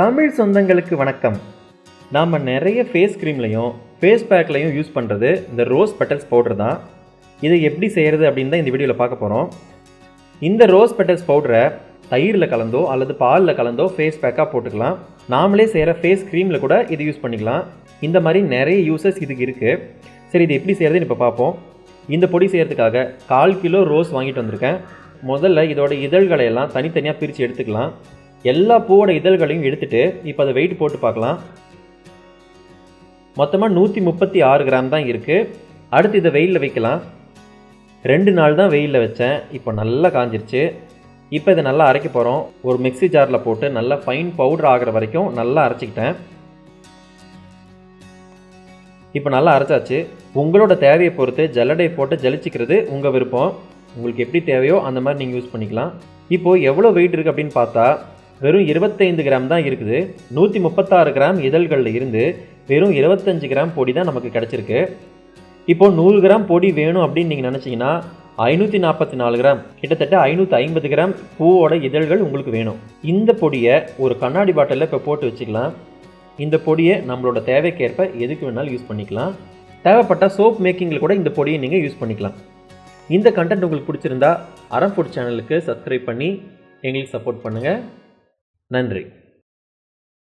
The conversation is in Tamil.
தமிழ் சொந்தங்களுக்கு வணக்கம். நாம் நிறைய ஃபேஸ் க்ரீம்லையும் ஃபேஸ் பேக்லையும் யூஸ் பண்ணுறது இந்த ரோஸ் பெட்டல்ஸ் பவுடர் தான். இதை எப்படி செய்கிறது அப்படின்னு தான் இந்த வீடியோவில் பார்க்க போகிறோம் இந்த ரோஸ் பெட்டல்ஸ் பவுடரை தயிரில் கலந்தோ அல்லது பாலில் கலந்தோ ஃபேஸ் பேக்காக போட்டுக்கலாம். நாமளே செய்கிற ஃபேஸ் க்ரீமில் கூட இது யூஸ் பண்ணிக்கலாம். இந்த மாதிரி நிறைய யூசஸ் இதுக்கு இருக்குது சரி இது எப்படி செய்கிறதுன்னு இப்போ பார்ப்போம். இந்த பொடி செய்கிறதுக்காக கால் கிலோ ரோஸ் வாங்கிட்டு வந்திருக்கேன். முதல்ல இதோட இதழ்களை எல்லாம் தனித்தனியாக பிரித்து எடுத்துக்கலாம். எல்லா பூவோட இதழ்களையும் எடுத்துட்டு இப்போ அதை வெயிட் போட்டு பார்க்கலாம். மொத்தமாக நூற்றி முப்பத்தி ஆறு கிராம் தான் இருக்குது அடுத்து இதை வெயிலில் வைக்கலாம். ரெண்டு நாள் தான் வெயிலில் வச்சேன். இப்போ நல்லா காஞ்சிருச்சு. இப்போ இதை நல்லா அரைக்க போகிறோம் ஒரு மிக்ஸி ஜாரில் போட்டு நல்லா ஃபைன் பவுடர் ஆகிற வரைக்கும் நல்லா அரைச்சிக்கிட்டேன். இப்போ நல்லா அரைச்சாச்சு. உங்களோட தேவையை பொறுத்து ஜல்லடை போட்டு ஜலிச்சிக்கிறது உங்கள் விருப்பம். உங்களுக்கு எப்படி தேவையோ அந்த மாதிரி நீங்கள் யூஸ் பண்ணிக்கலாம். இப்போது எவ்வளோ வெயிட் இருக்குது அப்படின்னு பார்த்தா வெறும் இருபத்தைந்து கிராம் தான் இருக்குது. நூற்றி முப்பத்தாறு கிராம் இதழ்களில் இருந்து வெறும் இருபத்தஞ்சு கிராம் பொடி தான் நமக்கு கிடச்சிருக்கு. இப்போ நூறு கிராம் பொடி வேணும் அப்படின்னு நீங்கள் நினச்சிங்கன்னா ஐநூற்றி நாற்பத்தி நாலு கிராம் கிட்டத்தட்ட ஐநூற்றி ஐம்பது கிராம் பூவோட இதழ்கள் உங்களுக்கு வேணும். இந்த பொடியை ஒரு கண்ணாடி பாட்டிலில் இப்போ போட்டு வச்சுக்கலாம். இந்த பொடியை நம்மளோட தேவைக்கேற்ப எதுக்கு வேணாலும் யூஸ் பண்ணிக்கலாம். தேவைப்பட்ட சோப் மேக்கிங்கில் கூட இந்த பொடியை நீங்கள் யூஸ் பண்ணிக்கலாம். இந்த கண்டென்ட் உங்களுக்கு பிடிச்சிருந்தா அறம் ஃபுட் சேனலுக்கு சப்ஸ்கிரைப் பண்ணி எங்களுக்கு சப்போர்ட் பண்ணுங்கள் நன்றி.